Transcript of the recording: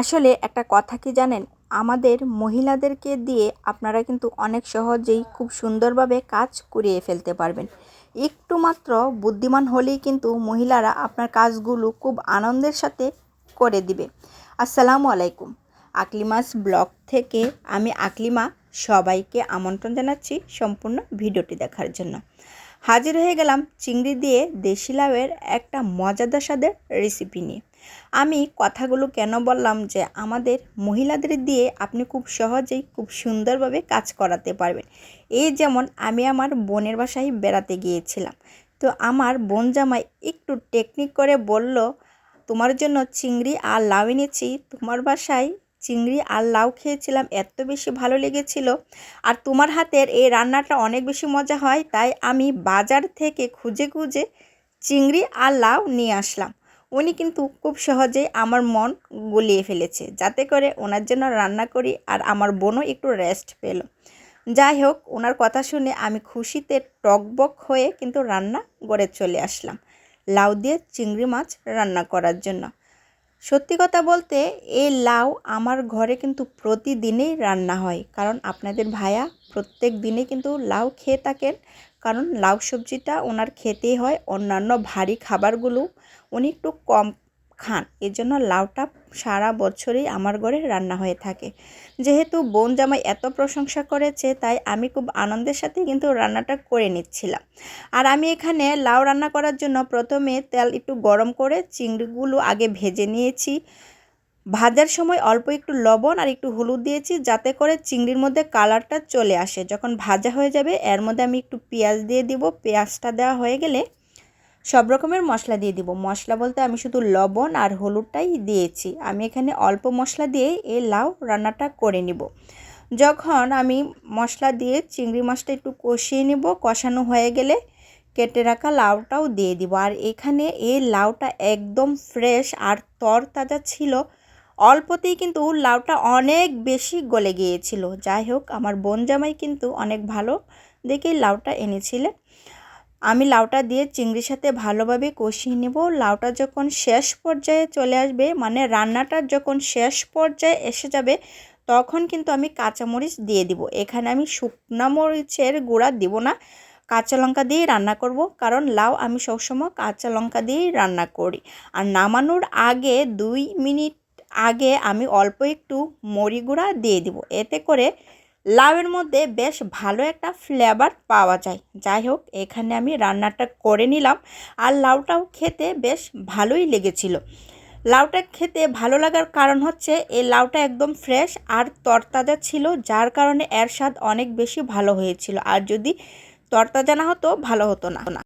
আসলে একটা কথা কি জানেন? আমাদের মহিলাদেরকে দিয়ে আপনারা কিন্তু অনেক সহজেই খুব সুন্দরভাবে কাজ করিয়ে ফেলতে পারবেন। একটু মাত্র বুদ্ধিমান হলেই কিন্তু মহিলারা আপনার কাজগুলো খুব আনন্দের সাথে করে দিবে। আসসালামু আলাইকুম। আকলিমাস ব্লগ থেকে আমি আকলিমা সবাইকে আমন্ত্রণ জানাচ্ছি সম্পূর্ণ ভিডিওটি দেখার জন্য। হাজির হয়ে গেলাম চিংড়ি দিয়ে দেশি লাউয়ের একটা মজাদার স্বাদের রেসিপি নিয়ে। আমি কথাগুলো কেন বললাম যে আমাদের মহিলাদের দিয়ে আপনি খুব সহজেই খুব সুন্দরভাবে কাজ করাতে পারবেন। এই যেমন আমি আমার বোনের বাসায় বেড়াতে গিয়েছিলাম। তো আমার বোন জামাই একটু টেকনিক করে বলল, তোমার জন্য চিংড়ি আর লাউ এনেছি। তোমার বাসায় চিংড়ি আর লাউ খেয়েছিলাম, এত বেশি ভালো লেগেছিল। আর তোমার হাতের এই রান্নাটা অনেক বেশি মজা হয়। তাই আমি বাজার থেকে খুঁজে খুঁজে চিংড়ি আর লাউ নিয়ে আসলাম। উনি কিন্তু খুব সহজেই আমার মন গলিয়ে ফেলেছে, যাতে করে ওনার জন্য রান্না করি আর আমার বোনও একটু রেস্ট পেল। যাই হোক, ওনার কথা শুনে আমি খুশিতে টকবক হয়ে কিন্তু রান্না করে চলে আসলাম। লাউ দিয়ে চিংড়ি মাছ রান্না করার জন্য। সত্যি কথা বলতে, এই লাউ আমার ঘরে কিন্তু প্রতিদিনেই রান্না হয়। কারণ আপনাদের ভাইয়া প্রত্যেক দিনে কিন্তু লাউ খেয়ে থাকেন। কারণ লাউ সবজিটা ওনার খেতেই হয়, অন্যান্য ভারী খাবারগুলো উনি একটু কম খান। এর জন্য লাউটা সারা বছরই আমার ঘরে রান্না হয়ে থাকে। যেহেতু বোন জামাই এত প্রশংসা করেছে, তাই আমি খুব আনন্দের সাথে কিন্তু রান্নাটা করে নিচ্ছিলাম। আর আমি এখানে লাউ রান্না করার জন্য প্রথমে তেল একটু গরম করে চিংড়িগুলো আগে ভেজে নিয়েছি। ভাজার সময় অল্প একটু লবণ আর একটু হলুদ দিয়েছি, যাতে করে চিংড়ির মধ্যে কালারটা চলে আসে। যখন ভাজা হয়ে যাবে, এর মধ্যে আমি একটু পেঁয়াজ দিয়ে দিব। পেঁয়াজটা দেওয়া হয়ে গেলে সব রকমের মশলা দিয়ে দিব। মশলা বলতে আমি শুধু লবণ আর হলুদটাই দিয়েছি। আমি এখানে অল্প মশলা দিয়ে এই লাউ রান্নাটা করে নিব। যখন আমি মশলা দিয়ে চিংড়ি মাছটা একটু কষিয়ে নিব, কষানো হয়ে গেলে কেটে রাখা লাউটাও দিয়ে দিব। আর এখানে এই লাউটা একদম ফ্রেশ আর তর তাজা ছিল। অল্পতেই কিন্তু লাউটা অনেক বেশি গলে গিয়েছিল। যাই হোক, আমার বোন জামাই কিন্তু অনেক ভালো দেখেই লাউটা এনেছিলেন। আমি লাউটা দিয়ে চিংড়ির সাথে ভালোভাবে কষিয়ে নেব। লাউটা যখন শেষ পর্যায়ে চলে আসবে মানে রান্নাটার যখন শেষ পর্যায়ে এসে যাবে, তখন কিন্তু আমি কাঁচামরিচ দিয়ে দিব। এখানে আমি শুকনা মরিচের গুঁড়া দিব না, কাঁচা লঙ্কা দিয়েই রান্না করব, কারণ লাউ আমি সবসময় কাঁচা লঙ্কা দিয়েই রান্না করি। আর নামানোর আগে দুই মিনিট আগে আমি অল্প একটু মরি গুঁড়া দিয়ে দিব। এতে করে লাউয়ের মধ্যে বেশ ভালো একটা ফ্লেভার পাওয়া যায়। যাই হোক, এখানে আমি রান্নাটা করে নিলাম আর লাউটাও খেতে বেশ ভালোই লেগেছিল। লাউটা খেতে ভালো লাগার কারণ হচ্ছে, এই লাউটা একদম ফ্রেশ আর তরতাজা ছিল, যার কারণে এর স্বাদ অনেক বেশি ভালো হয়েছিল। আর যদি তরতাজা না হতো, ভালো হতো না।